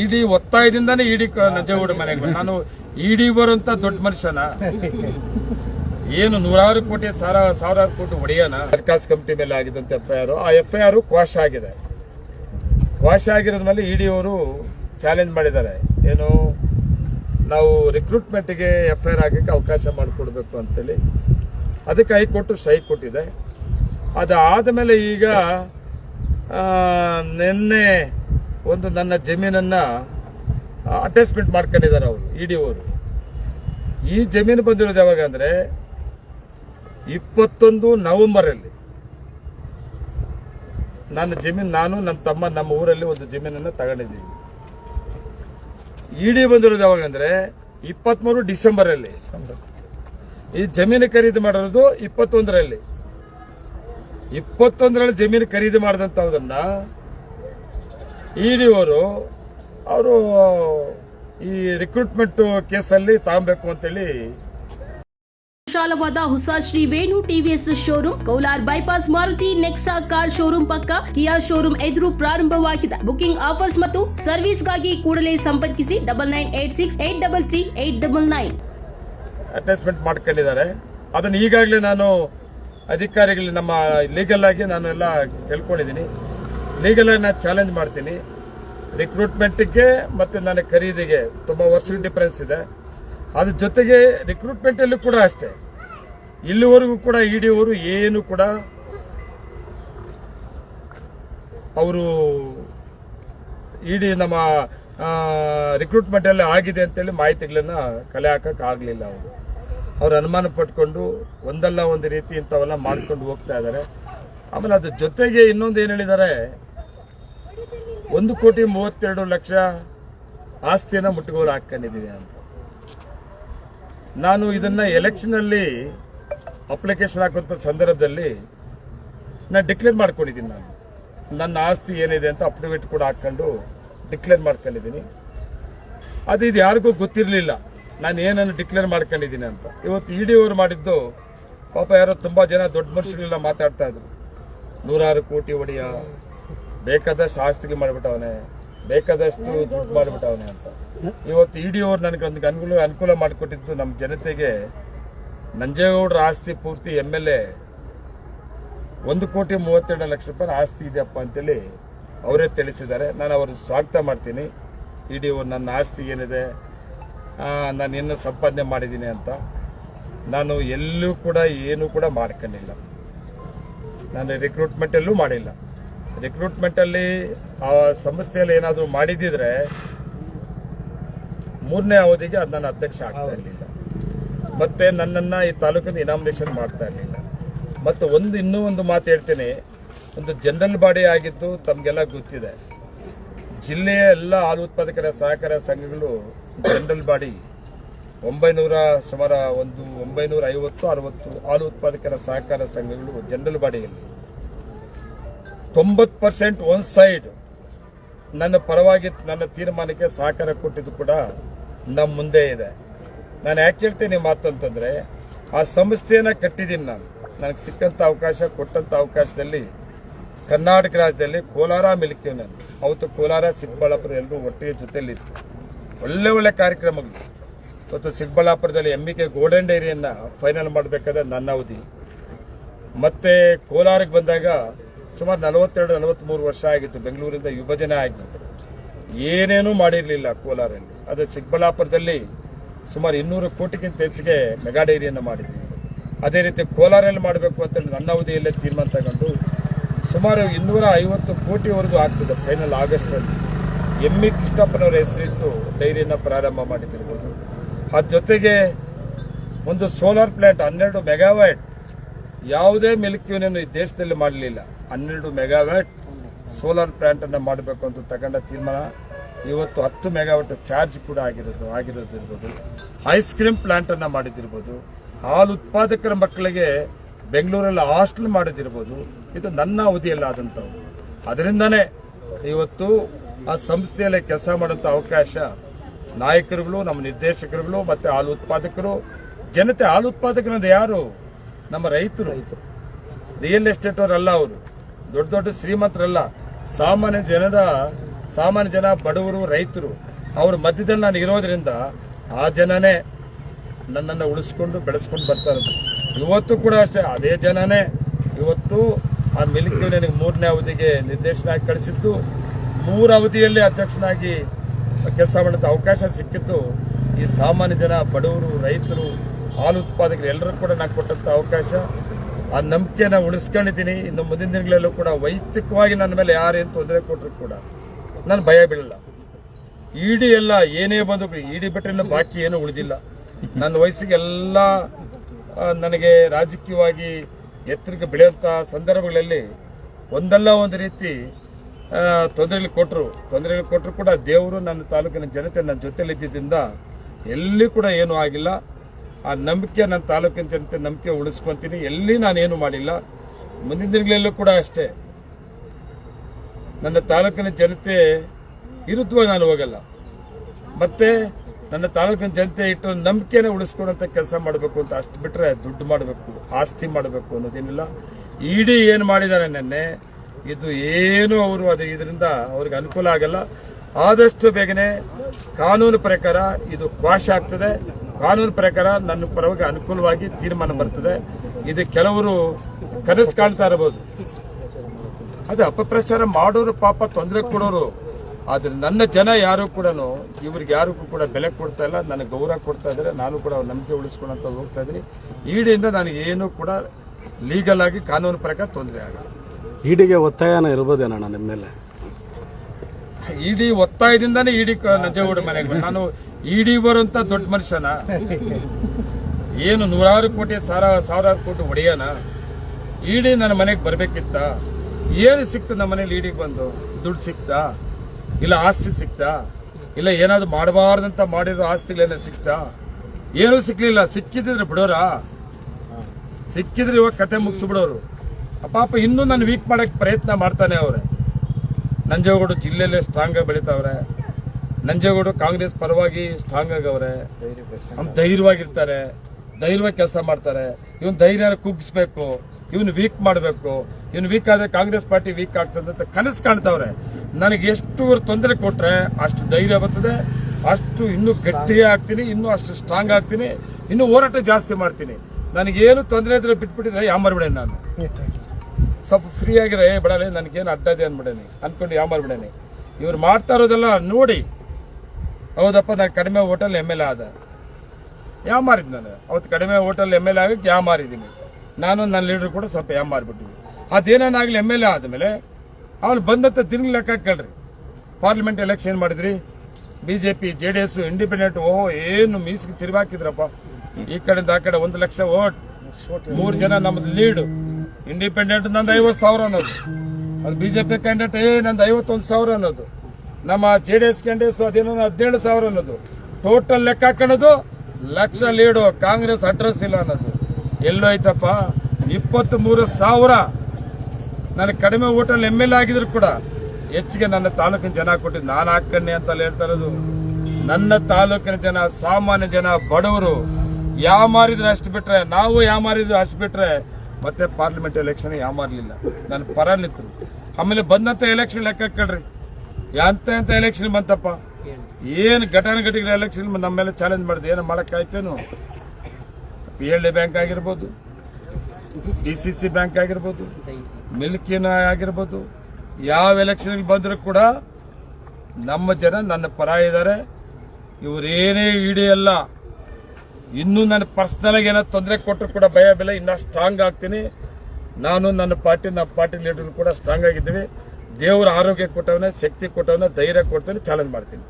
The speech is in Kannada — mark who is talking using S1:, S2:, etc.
S1: ಇಡಿ ಒತ್ತಾಯದಿಂದಾನೇ ಇಡಿ ನಂಜೇಗೌಡ ಮನೆಗೆ. ನಾನು ಇಡಿ ಬರುವಂತ ದೊಡ್ಡ ಮನುಷ್ಯನ. ಏನು ನೂರಾರು ಕೋಟಿ ಸಾವಿರ ಸಾವಿರಾರು ಕೋಟಿ ಒಡೆಯನ. ಸರ್ಕಾಸ್ ಕಮಿಟಿ ಮೇಲೆ ಆಗಿದ್ದಂತ ಎಫ್ಐಆರ್ ಆ ಎಫ್ಐಆರ್ ಕ್ವಾಶ್ ಆಗಿದೆ. ಕ್ವಾಶ್ ಆಗಿರೋದ ಮೇಲೆ ಇಡಿ ಅವರು ಚಾಲೆಂಜ್ ಮಾಡಿದ್ದಾರೆ. ಏನು, ನಾವು ರಿಕ್ರೂಟ್ಮೆಂಟ್ಗೆ ಎಫ್ ಐ ಆರ್ ಹಾಕಕ್ಕೆ ಅವಕಾಶ ಮಾಡಿಕೊಡ್ಬೇಕು ಅಂತೇಳಿ. ಅದಕ್ಕೆ ಹೈಕೋರ್ಟು ಸ್ಟ್ರೈಕ್ ಕೊಟ್ಟಿದೆ. ಅದಾದ ಮೇಲೆ ಈಗ ನಿನ್ನೆ ಒಂದು ನನ್ನ ಜಮೀನನ್ನ ಅಟ್ಯಾಚ್ಮೆಂಟ್ ಮಾಡ್ಕೊಂಡಿದ್ದಾರೆ ಅವರು ಇಡಿ ಅವರು. ಈ ಜಮೀನು ಬಂದಿರೋದು ಯಾವಾಗ ಅಂದ್ರೆ ಇಪ್ಪತ್ತೊಂದು ನವೆಂಬರ್ ಅಲ್ಲಿ ನನ್ನ ಜಮೀನು ನಾನು ನನ್ನ ತಮ್ಮ ನಮ್ಮ ಊರಲ್ಲಿ ಒಂದು ಜಮೀನನ್ನ ತಗೊಂಡಿದ್ದೀವಿ. ಇಡಿ ಬಂದಿರೋದು ಯಾವಾಗ ಅಂದ್ರೆ ಇಪ್ಪತ್ಮೂರು ಡಿಸೆಂಬರ್. ಅಲ್ಲಿ ಈ ಜಮೀನು ಖರೀದಿ ಮಾಡಿರೋದು ಇಪ್ಪತ್ತೊಂದರಲ್ಲಿ. ಇಪ್ಪತ್ತೊಂದರಲ್ಲಿ ಜಮೀನು ಖರೀದಿ ಮಾಡಿದಂಥದನ್ನ ಇಡಿ ಅವರು ಅವರು ಈ ರಿಕ್ರೂಟ್ಮೆಂಟ್ ಕೇಸಲ್ಲಿ ತಗೊಬೇಕು ಅಂತೇಳಿ.
S2: ವಿಶಾಲವಾದ ಹೊಸ Shri Venu TVS showroom Kolar bypass Maruti Nexa car showroom ಪಕ್ಕ ಕಿಯಾ ಶೋರೂಮ್ ಎದುರು ಪ್ರಾರಂಭವಾಗಿದೆ. ಬುಕಿಂಗ್ ಆಫರ್ಸ್ ಮತ್ತು ಸರ್ವಿಸ್ಗಾಗಿ ಕೂಡಲೇ ಸಂಪರ್ಕಿಸಿ double nine eight six eight double three eight double nine
S1: attachment ಮಾಡ್ಕೊಂಡಿದ್ದಾರೆ. ಅದನ್ನು ಈಗಾಗಲೇ ನಾನು ಅಧಿಕಾರಿಗಳು ನಮ್ಮ ಲೀಗಲ್ ಆಗಿ ನಾನು ಎಲ್ಲ ತಿಳ್ಕೊಂಡಿದ್ದೀನಿ. ಲೀಗಲ್ ಆಗಿ ನಾನು ಚಾಲೆಂಜ್ ಮಾಡ್ತೀನಿ. ರಿಕ್ರೂಟ್ಮೆಂಟ್ಗೆ ಮತ್ತು ನನ್ನ ಖರೀದಿಗೆ ತುಂಬ ವರ್ಷದ ಡಿಫರೆನ್ಸ್ ಇದೆ. ಅದ್ರ ಜೊತೆಗೆ ರಿಕ್ರೂಟ್ಮೆಂಟಲ್ಲೂ ಕೂಡ ಅಷ್ಟೇ. ಇಲ್ಲಿವರೆಗೂ ಕೂಡ ಇಡಿ ಅವರು ಏನು ಕೂಡ ಅವರು ಇಡಿ ನಮ್ಮ ರಿಕ್ರೂಟ್ಮೆಂಟ್ ಎಲ್ಲ ಆಗಿದೆ ಅಂತೇಳಿ ಮಾಹಿತಿಗಳನ್ನ ಕಲೆ ಹಾಕಕ್ಕೆ ಆಗಲಿಲ್ಲ ಅವರು. ಅವ್ರು ಅನುಮಾನ ಪಟ್ಕೊಂಡು ಒಂದಲ್ಲ ಒಂದು ರೀತಿ ಇಂಥವೆಲ್ಲ ಮಾಡ್ಕೊಂಡು ಹೋಗ್ತಾ ಇದ್ದಾರೆ. ಆಮೇಲೆ ಅದ್ರ ಜೊತೆಗೆ ಇನ್ನೊಂದು ಏನು ಹೇಳಿದ್ದಾರೆ ಒಂದು ಕೋಟಿ ಮೂವತ್ತೆರಡು ಲಕ್ಷ ಆಸ್ತಿಯನ್ನು ಮುಟ್ಟುಗೋಲು ಹಾಕ್ಕೊಂಡಿದ್ದೀವಿ ಅಂತ ನಾನು ಇದನ್ನ ಎಲೆಕ್ಷನ್ ಅಲ್ಲಿ ಅಪ್ಲಿಕೇಶನ್ ಹಾಕುವಂತ ಸಂದರ್ಭದಲ್ಲಿ ನಾನು ಡಿಕ್ಲೇರ್ ಮಾಡ್ಕೊಂಡಿದ್ದೀನಿ ನಾನು. ನನ್ನ ಆಸ್ತಿ ಏನಿದೆ ಅಂತ ಅಪ್ಡೇಟ್ ಕೂಡ ಹಾಕೊಂಡು ಡಿಕ್ಲೇರ್ ಮಾಡ್ಕೊಂಡಿದ್ದೀನಿ. ಅದು ಇದು ಯಾರಿಗೂ ಗೊತ್ತಿರಲಿಲ್ಲ. ನಾನು ಏನನ್ನು ಡಿಕ್ಲೇರ್ ಮಾಡ್ಕೊಂಡಿದ್ದೀನಿ ಅಂತ. ಇವತ್ತು ಇಡಿ ಅವರು ಮಾಡಿದ್ದು ಪಾಪ ಯಾರೋ ತುಂಬ ಜನ ದೊಡ್ಡ ಮನುಷ್ಯರೆಲ್ಲ ಮಾತಾಡ್ತಾ ಇದ್ರು. ನೂರಾರು ಕೋಟಿ ಒಡೆಯ ಬೇಕಾದಷ್ಟು ಆಸ್ತಿಗಳು ಮಾಡಿಬಿಟ್ಟವನೆ, ಬೇಕಾದಷ್ಟು ದುಡ್ಡು ಮಾಡಿಬಿಟ್ಟವನೆ ಅಂತ. ಇವತ್ತು ಇಡಿ ಅವರು ನನಗೆ ಒಂದು ಅನುಕೂಲ ಅನುಕೂಲ ಮಾಡಿಕೊಟ್ಟಿದ್ದು ನಮ್ಮ ಜನತೆಗೆ ನಂಜೇಗೌಡರ ಆಸ್ತಿ ಪೂರ್ತಿ ಎಂ ಎಲ್ ಎ ಒಂದು ಕೋಟಿ ಮೂವತ್ತೆರಡು ಲಕ್ಷ ರೂಪಾಯಿ ಆಸ್ತಿ ಇದೆಯಪ್ಪ ಅಂತೇಳಿ ಅವರೇ ತಿಳಿಸಿದ್ದಾರೆ. ನಾನು ಅವರು ಸ್ವಾಗತ ಮಾಡ್ತೀನಿ. ಇಡೀ ನನ್ನ ಆಸ್ತಿ ಏನಿದೆ ನಾನು ಏನು ಸಂಪಾದನೆ ಮಾಡಿದ್ದೀನಿ ಅಂತ. ನಾನು ಎಲ್ಲೂ ಕೂಡ ಏನೂ ಕೂಡ ಮಾಡ್ಕೊಂಡಿಲ್ಲ. ನಾನು ರಿಕ್ರೂಟ್ಮೆಂಟಲ್ಲೂ ಮಾಡಿಲ್ಲ. ರಿಕ್ರೂಟ್ಮೆಂಟಲ್ಲಿ ಆ ಸಂಸ್ಥೆಯಲ್ಲಿ ಏನಾದರೂ ಮಾಡಿದ್ದಿದ್ರೆ ಮೂರನೇ ಅವಧಿಗೆ ಅದು ನನ್ನ ಅಧ್ಯಕ್ಷ ಆಗ್ತಾ ಇರಲಿಲ್ಲ. ಮತ್ತೆ ನನ್ನನ್ನು ಈ ತಾಲೂಕಿನ ಇನಾಮಿನೇಷನ್ ಮಾಡ್ತಾ ಇರಲಿಲ್ಲ. ಮತ್ತು ಒಂದು ಇನ್ನೂ ಒಂದು ಮಾತು ಹೇಳ್ತೀನಿ. ಒಂದು ಜನರಲ್ ಬಾಡಿ ಆಗಿದ್ದು ತಮಗೆಲ್ಲ ಗೊತ್ತಿದೆ. ಜಿಲ್ಲೆಯ ಎಲ್ಲ ಹಾಲು ಉತ್ಪಾದಕರ ಸಹಕಾರ ಸಂಘಗಳು ಜನರಲ್ ಬಾಡಿ ಒಂಬೈನೂರ ಸುಮಾರು ಒಂದು ಒಂಬೈನೂರ ಐವತ್ತು ಅರವತ್ತು ಹಾಲು ಉತ್ಪಾದಕರ ಸಹಕಾರ ಸಂಘಗಳು ಜನರಲ್ ಬಾಡಿಯಲ್ಲಿ ತೊಂಬತ್ತು ಪರ್ಸೆಂಟ್ ಒನ್ ಸೈಡ್ ನನ್ನ ಪರವಾಗಿ ನನ್ನ ತೀರ್ಮಾನಕ್ಕೆ ಸಹಕಾರ ಕೊಟ್ಟಿದ್ದು ಕೂಡ ನಮ್ಮ ಮುಂದೆ ಇದೆ. ನಾನು ಯಾಕೆ ಹೇಳ್ತೀನಿ ಮಾತಂತಂದ್ರೆ, ಆ ಸಂಸ್ಥೆಯನ್ನ ಕಟ್ಟಿದ್ದೀನಿ ನಾನು. ನನಗೆ ಸಿಕ್ಕಂತ ಅವಕಾಶ, ಕೊಟ್ಟಂತ ಅವಕಾಶದಲ್ಲಿ, ಕರ್ನಾಟಕ ರಾಜ್ಯದಲ್ಲಿ ಕೋಲಾರ ಮಿಲ್ಕಿವ್ ನಾನು ಅವತ್ತು ಕೋಲಾರ ಚಿಕ್ಕಬಳ್ಳಾಪುರ ಎಲ್ಲರೂ ಒಟ್ಟಿಗೆ ಜೊತೆಲಿತ್ತು ಒಳ್ಳೆ ಒಳ್ಳೆ ಕಾರ್ಯಕ್ರಮಗಳು. ಇವತ್ತು ಚಿಕ್ಕಬಳ್ಳಾಪುರದಲ್ಲಿ ಎಮ್ಮಿಕೆ ಗೋಲ್ಡನ್ ಡೈರಿಯನ್ನ ಫೈನಲ್ ಮಾಡಬೇಕಾದ್ರೆ ನನ್ನ ಅವಧಿ. ಮತ್ತೆ ಕೋಲಾರಕ್ಕೆ ಬಂದಾಗ ಸುಮಾರು ನಲವತ್ತೆರಡು, ನಲವತ್ಮೂರು ವರ್ಷ ಆಗಿತ್ತು ಬೆಂಗಳೂರಿಂದ ವಿಭಜನೆ ಆಗಿ. ಏನೇನೂ ಮಾಡಿರಲಿಲ್ಲ ಕೋಲಾರಲ್ಲಿ. ಅದು ಚಿಕ್ಕಬಳ್ಳಾಪುರದಲ್ಲಿ ಸುಮಾರು ಇನ್ನೂರು ಕೋಟಿಗಿಂತ ಹೆಚ್ಚಿಗೆ ಮೆಗಾ ಡೈರಿಯನ್ನು ಮಾಡಿದ್ವಿ. ಅದೇ ರೀತಿ ಕೋಲಾರಲ್ಲಿ ಮಾಡಬೇಕು ಅಂತ ನನ್ನ ಅವಧಿಯಲ್ಲೇ ತೀರ್ಮಾನ ತಗೊಂಡು ಸುಮಾರು ಇನ್ನೂರ ಐವತ್ತು ಕೋಟಿವರೆಗೂ ಆಗ್ತದೆ ಫೈನಲ್ ಆಗಸ್ಟಲ್ಲಿ. ಅಲ್ಲಿ ಇ ಕೃಷ್ಣಪ್ಪನವರ ಹೆಸರಿಟ್ಟು ಡೈರಿಯನ್ನು ಪ್ರಾರಂಭ ಮಾಡಿದಿರ್ಬೋದು ಅದ್ರ ಜೊತೆಗೆ ಒಂದು ಸೋಲಾರ್ ಪ್ಲಾಂಟ್ ಹನ್ನೆರಡು ಮೆಗಾವ್ಯಾಟ್ ಯಾವುದೇ ಮಿಲ್ಕ್ ಯೂನಿಯನ್ ಈ ದೇಶದಲ್ಲಿ ಮಾಡಲಿಲ್ಲ. ಹನ್ನೆರಡು ಮೆಗಾವ್ಯಾಟ್ ಸೋಲಾರ್ ಪ್ಲಾಂಟ್ ಅನ್ನ ಮಾಡಬೇಕು ಅಂತ ತಗೊಂಡ ತೀರ್ಮಾನ. ಇವತ್ತು ಹತ್ತು ಮೆಗಾವ್ಯಾಟ್ ಚಾರ್ಜ್ ಕೂಡ ಆಗಿರೋದು, ಆಗಿರೋದಿರ್ಬೋದು. ಐಸ್ ಕ್ರೀಮ್ ಪ್ಲಾಂಟ್ ಅನ್ನ ಮಾಡಿದಿರ್ಬೋದು. ಹಾಲು ಉತ್ಪಾದಕರ ಮಕ್ಕಳಿಗೆ ಬೆಂಗಳೂರಲ್ಲಿ ಹಾಸ್ಟೆಲ್ ಮಾಡಿದಿರ್ಬೋದು. ಇದು ನನ್ನ ಅವಧಿಯಲ್ಲಿ ಆದಂಥವು ಅದರಿಂದನೇ ಇವತ್ತು ಆ ಸಂಸ್ಥೆಯಲ್ಲಿ ಕೆಲಸ ಮಾಡುವಂತ ಅವಕಾಶ ನಾಯಕರುಗಳು, ನಮ್ಮ ನಿರ್ದೇಶಕರುಗಳು ಮತ್ತೆ ಹಾಲು ಉತ್ಪಾದಕರು. ಜನತೆ ಹಾಲು ಉತ್ಪಾದಕರಂದ ಯಾರು? ನಮ್ಮ ರೈತರು. ರಿಯಲ್ ಎಸ್ಟೇಟ್ ಅವರಲ್ಲ ಅವರು. ದೊಡ್ಡ ದೊಡ್ಡ ಶ್ರೀಮಂತರಲ್ಲ ಸಾಮಾನ್ಯ ಜನರ, ಸಾಮಾನ್ಯ ಜನ ಬಡವರು, ರೈತರು, ಅವ್ರ ಮಧ್ಯದಲ್ಲಿ ನಾನು ಇರೋದ್ರಿಂದ ಆ ಜನನೇ ನನ್ನನ್ನು ಉಳಿಸ್ಕೊಂಡು ಬೆಳೆಸ್ಕೊಂಡು ಬರ್ತಾ ಇವತ್ತು ಕೂಡ ಅಷ್ಟೇ, ಅದೇ ಜನನೇ. ಇವತ್ತು ಆ ಮಿಲ್ಕಿ ನನಗೆ ಮೂರನೇ ಅವಧಿಗೆ ನಿರ್ದೇಶನ ಕಳಿಸಿದ್ದು. ಮೂರು ಅವಧಿಯಲ್ಲಿ ಅಧ್ಯಕ್ಷನಾಗಿ ಕೆಲಸ ಮಾಡಿದ ಅವಕಾಶ ಸಿಕ್ಕಿದ್ದು ಈ ಸಾಮಾನ್ಯ ಜನ, ಬಡವರು, ರೈತರು, ಹಾಲು ಉತ್ಪಾದಕರು ಎಲ್ಲರೂ ಕೂಡ ನಾನು ಕೊಟ್ಟಂಥ ಅವಕಾಶ. ಆ ನಂಬಿಕೆನ ಉಳಿಸ್ಕೊಂಡಿದ್ದೀನಿ. ಇನ್ನು ಮುಂದಿನ ದಿನಗಳಲ್ಲೂ ಕೂಡ ವೈಯಕ್ತಿಕವಾಗಿ ನನ್ನ ಮೇಲೆ ಯಾರೇನು ತೊಂದರೆ ಕೊಟ್ಟರು ಕೂಡ ನಾನು ಭಯ ಬೀಳಲ್ಲ. ಇಡಿ ಎಲ್ಲ ಏನೇ ಬಂದು ಇಡಿ ಬಿಟ್ಟರೆ ಬಾಕಿ ಏನು ಉಳಿದಿಲ್ಲ. ನನ್ನ ವಯಸ್ಸಿಗೆ ಎಲ್ಲ ನನಗೆ ರಾಜಕೀಯವಾಗಿ ಎತ್ತರಕ್ಕೆ ಬೆಳೆಯುವಂಥ ಸಂದರ್ಭಗಳಲ್ಲಿ ಒಂದಲ್ಲ ಒಂದು ರೀತಿ ತೊಂದರೆಗಳು ಕೊಟ್ಟರು ತೊಂದರೆಗಳು ಕೊಟ್ಟರು ಕೂಡ ದೇವರು ನನ್ನ ತಾಲೂಕಿನ ಜನತೆ ನನ್ನ ಜೊತೆಲಿ ಇದ್ದಿದ್ದರಿಂದ ಎಲ್ಲಿ ಕೂಡ ಏನೂ ಆಗಿಲ್ಲ. ಆ ನಂಬಿಕೆ ನನ್ನ ತಾಲೂಕಿನ ಜನತೆ ನಂಬಿಕೆ ಉಳಿಸ್ಕೊಂತೀನಿ. ಎಲ್ಲಿ ನಾನೇನು ಮಾಡಿಲ್ಲ. ಮುಂದಿನ ದಿನಗಳಲ್ಲೂ ಕೂಡ ಅಷ್ಟೇ. ನನ್ನ ತಾಲೂಕಿನ ಜನತೆ ವಿರುದ್ಧವಾಗಿ ನಾನು ಹೋಗಲ್ಲ. ಮತ್ತೆ ನನ್ನ ತಾಲೂಕಿನ ಜನತೆ ಇಟ್ಟು ನಂಬಿಕೆನ ಉಳಿಸ್ಕೊಂಡಂತ ಕೆಲಸ ಮಾಡಬೇಕು ಅಂತ ಅಷ್ಟು ಬಿಟ್ರೆ ದುಡ್ಡು ಮಾಡಬೇಕು, ಆಸ್ತಿ ಮಾಡಬೇಕು ಅನ್ನೋದೇನಿಲ್ಲ. ಇಡೀ ಏನು ಮಾಡಿದ್ದಾರೆ ನೆನ್ನೆ, ಇದು ಏನು ಅವರು ಅದು ಇದರಿಂದ ಅವ್ರಿಗೆ ಅನುಕೂಲ ಆಗಲ್ಲ. ಆದಷ್ಟು ಬೇಗನೆ ಕಾನೂನು ಪ್ರಕಾರ ಇದು ಕ್ವಾಶ್ ಆಗ್ತದೆ. ಕಾನೂನು ಪ್ರಕಾರ ನನ್ನ ಪರವಾಗಿ ಅನುಕೂಲವಾಗಿ ತೀರ್ಮಾನ ಬರ್ತದೆ. ಇದು ಕೆಲವರು ಕನಸು ಕಾಣ್ತಾ ಇರಬಹುದು. ಅದು ಅಪಪ್ರಚಾರ ಮಾಡೋರು ಪಾಪ ತೊಂದರೆ ಕೊಡೋರು. ಆದ್ರೆ ನನ್ನ ಜನ ಯಾರು ಕೂಡ ಇವ್ರಿಗೆ ಯಾರಿಗೂ ಕೂಡ ಬೆಲೆ ಕೊಡ್ತಾ ಇಲ್ಲ. ನನಗೆ ಗೌರವ ಕೊಡ್ತಾ ಇದ್ದಾರೆ. ನಾನು ಕೂಡ ಅವ್ರ ನಂಬಿಕೆ ಉಳಿಸ್ಕೊಂಡಂತ ಹೋಗ್ತಾ ಇದ್ದೀನಿ. ಈಡಿಯಿಂದ ನನಗೆ ಏನು ಕೂಡ ಲೀಗಲ್ ಆಗಿ ಕಾನೂನು ಪ್ರಕಾರ ತೊಂದರೆ ಆಗಲ್ಲ.
S3: ಇಡಿಗೆ ಒತ್ತಾಯನ ಇರ್ಬೋದೇನಣ್ಣ ನಿಮ್ಮ ಮೇಲೆ?
S1: ಇಡಿ ಒತ್ತಾಯದಿಂದಾನೇ ಇಡಿ ನಂಜೇಗೌಡ ಮನೆಗೆ. ನಾನು ಇಡಿ ಬರುವಂತ ದೊಡ್ಡ ಮನುಷ್ಯನ? ಏನು ನೂರಾರು ಕೋಟಿ ಸಾವಿರ ಸಾವಿರಾರು ಕೋಟಿ ಒಡೆಯನ? ಇಡಿ ನನ್ನ ಮನೆಗೆ ಬರ್ಬೇಕಿತ್ತ? ಏನು ಸಿಕ್ತು ನಮ್ಮ ಮನೇಲಿ ಇಡಿಗೆ ಬಂದು? ದುಡ್ಡು ಸಿಕ್ತಾ? ಇಲ್ಲ ಆಸ್ತಿ ಸಿಕ್ತಾ? ಇಲ್ಲ ಏನಾದ್ರು ಮಾಡಬಾರ್ದಂತ ಮಾಡಿರೋ ಆಸ್ತಿಗಳೇನ ಸಿಕ್ತಾ? ಏನೂ ಸಿಕ್ಲಿಲ್ಲ. ಸಿಕ್ಕಿದ್ರೆ ಬಿಡೋರಾ? ಸಿಕ್ಕಿದ್ರೆ ಇವಾಗ ಕತೆ ಮುಗಿಸ್ಬಿಡೋರು. ಬಿಡೋರು ಪಾಪ ಇನ್ನೂ ನಾನು ವೀಕ್ ಮಾಡಕ್ಕೆ ಪ್ರಯತ್ನ ಮಾಡ್ತಾನೆ ಅವ್ರೆ. ನಂಜೇಗೌಡ ಜಿಲ್ಲೆಯಲ್ಲೇ ಸ್ಟ್ರಾಂಗ್ ಆಗಿ ಬೆಳಿತಾವ್ರೆ. ನಂಜೇಗೌಡ ಕಾಂಗ್ರೆಸ್ ಪರವಾಗಿ ಸ್ಟ್ರಾಂಗ್ ಆಗವ್ರೆ ಧೈರ್ಯವಾಗಿರ್ತಾರೆ. ಧೈರ್ಯವಾಗಿ ಕೆಲಸ ಮಾಡ್ತಾರೆ. ಇವನ್ ಧೈರ್ಯನ ಕುಗ್ಗಿಸ್ಬೇಕು ಇವನ್ ವೀಕ್ ಮಾಡಬೇಕು. ಇವನ್ ವೀಕ್ ಆದ್ರೆ ಕಾಂಗ್ರೆಸ್ ಪಾರ್ಟಿ ವೀಕ್ ಆಗ್ತದೆ ಅಂತ ಕನಸು ಕಾಣ್ತಾವ್ರೆ. ನನಗೆ ಎಷ್ಟು ತೊಂದರೆ ಕೊಟ್ರೆ ಅಷ್ಟು ಧೈರ್ಯ ಬರ್ತದೆ. ಅಷ್ಟು ಇನ್ನೂ ಗಟ್ಟಿ ಆಗ್ತೀನಿ, ಇನ್ನೂ ಅಷ್ಟು ಸ್ಟ್ರಾಂಗ್ ಆಗ್ತೀನಿ, ಇನ್ನೂ ಹೋರಾಟ ಜಾಸ್ತಿ ಮಾಡ್ತೀನಿ. ನನಗೇನು ತೊಂದರೆ ಇದ್ರೆ ಬಿಟ್ಬಿಟ್ಟಿದ್ರೆ ಯಾಮರ್ಬಿಡೆ ನಾನು? ಸ್ವಲ್ಪ ಫ್ರೀ ಆಗಿರೋ, ಬಿಡಲೆ, ನನಗೇನು ಅಡ್ಡದೆ ಅನ್ಬಿಡೇನಿ. ಅನ್ಕೊಂಡು ಯಾವ ಮಾಡ್ಬಿಡೇನಿ ಇವ್ರು ಮಾಡ್ತಾ ಇರೋದೆಲ್ಲ ನೋಡಿ. ಹೌದಪ್ಪ, ನಾನು ಕಡಿಮೆ ಹೋಟೆಲ್ ಎಂ ಎಲ್ ಎ ಆದ. ಯಾವ ಮಾರಿದ್ ನಾನು? ಅವತ್ತು ಕಡಿಮೆ ಹೋಟೆಲ್ ಎಂ ಎಲ್ ಎ ಆಗಕ್ಕೆ ಯಾವ ಮಾರಿದ್ದೀನಿ? ನಾನು ನನ್ನ ಲೀಡರ್ ಕೂಡ ಸ್ವಲ್ಪ ಯಾವ ಮಾರ್ಬಿಟ್ಟಿವಿ ಅದೇನಾಗಲಿ ಎಂ ಎಲ್ ಎ ಆದಮೇಲೆ, ಅವನು ಬಂದಂತ ದಿನ ಲೆಕ್ಕ ಕೇಳ್ರಿ ಪಾರ್ಲಿಮೆಂಟ್ ಎಲೆಕ್ಷನ್ ಮಾಡಿದ್ರಿ? BJP J D S independent ಓಹೋ, ಏನು ಮೀಸಿಗೆ ತಿರುಗಾಕಿದ್ರಪ್ಪ ಈ ಕಡೆಯಿಂದ ಆ ಕಡೆ ಒಂದು ಲಕ್ಷ ಓಟ್ ಮೂರು ಜನ ನಮ್ದು ಲೀಡ್ ಇಂಡಿಪೆಂಡೆಂಟ್ ನಂದು ಐವತ್ತು ಸಾವಿರ ಅನ್ನೋದು. ಅದು ಬಿಜೆಪಿ ಕ್ಯಾಂಡಿಡೇಟ್ ಏ, ನಂದು ಐವತ್ತೊಂದು ಸಾವಿರ ಅನ್ನೋದು. ನಮ್ಮ ಜೆ ಡಿ ಎಸ್ ಕ್ಯಾಂಡಿಡೇಟ್ಸ್ ಅದೇನೋ ಹದಿನೇಳು ಸಾವಿರ ಅನ್ನೋದು. ಟೋಟಲ್ ಲೆಕ್ಕ ಹಾಕೋದು ಲಕ್ಷ ಲೀಡು, ಕಾಂಗ್ರೆಸ್ ಅಡ್ರೆಸ್ ಇಲ್ಲ ಅನ್ನೋದು. ಎಲ್ಲೋ ಐತಪ್ಪ? ಇಪ್ಪತ್ತ್ ಮೂರು ಸಾವಿರ. ನನಗೆ ಕಡಿಮೆ ಓಟಲ್ಲಿ ಎಂ ಎಲ್ ಆಗಿದ್ರು ಕೂಡ ಹೆಚ್ಚಿಗೆ ನನ್ನ ತಾಲೂಕಿನ ಜನ ಕೊಟ್ಟಿದ್ದು. ನಾನು ಹಾಕಣ್ಣೆ ಅಂತ ಹೇಳ್ತಾ ಇರೋದು. ನನ್ನ ತಾಲೂಕಿನ ಜನ, ಸಾಮಾನ್ಯ ಜನ, ಬಡವರು, ಯಾವ ಮಾರಿದ್ರೆ ಅಷ್ಟು ಬಿಟ್ರೆ, ನಾವು ಯಾವ ಮಾರಿದ್ರು ಅಷ್ಟು ಬಿಟ್ರೆ, ಮತ್ತೆ ಪಾರ್ಲಿಮೆಂಟ್ ಎಲೆಕ್ಷನ್ ಯಾವ ಮಾರಲಿಲ್ಲ. ನನ್ನ ಪರ ನಿಂತರು. ಆಮೇಲೆ ಬಂದಂತ ಎಲೆಕ್ಷನ್ ಲೆಕ್ಕ ಕೇಳ್ರಿ ಎಂತ ಎಂತ ಎಲೆಕ್ಷನ್ ಬಂತಪ್ಪ? ಏನು ಘಟಿಗೆ ಎಲೆಕ್ಷನ್ ನಮ್ಮ ಮೇಲೆ ಚಾಲೆಂಜ್ ಮಾಡಿದೆ. ಏನು ಮಾಡೋಕ್ಕಾಯ್ತೇನು ಪಿ ಎಲ್ ಡಿ ಬ್ಯಾಂಕ್ ಆಗಿರ್ಬೋದು ಡಿ ಸಿ ಸಿ ಬ್ಯಾಂಕ್ ಆಗಿರ್ಬೋದು ಮಿಲ್ಕಿನ ಆಗಿರ್ಬೋದು, ಯಾವ ಎಲೆಕ್ಷನ್ ಬಂದರೂ ಕೂಡ ನಮ್ಮ ಜನ ನನ್ನ ಪರ ಇದ್ದಾರೆ. ಇವರೇನೇ ಹಿಡಿಯಲ್ಲ ಇನ್ನೂ ನನ್ನ ಪರ್ಸನಲ್ ಆಗಿ ಏನೋ ತೊಂದರೆ ಕೊಟ್ಟರು ಕೂಡ ಭಯ ಬೆಲೆ ಇನ್ನೂ ಸ್ಟ್ರಾಂಗ್ ಆಗ್ತೀನಿ. ನಾನು ನನ್ನ ಪಾರ್ಟಿ ನಮ್ಮ ಪಾರ್ಟಿ ಲೀಡರ್ ಕೂಡ ಸ್ಟ್ರಾಂಗ್ ಆಗಿದ್ದೀವಿ. ದೇವರ ಆರೋಗ್ಯ ಕೊಟ್ಟವನೇ ಶಕ್ತಿ ಕೊಟ್ಟವನೇ ಧೈರ್ಯ ಕೊಡ್ತಾನೆ ಚಾಲೆಂಜ್ ಮಾಡ್ತೀನಿ.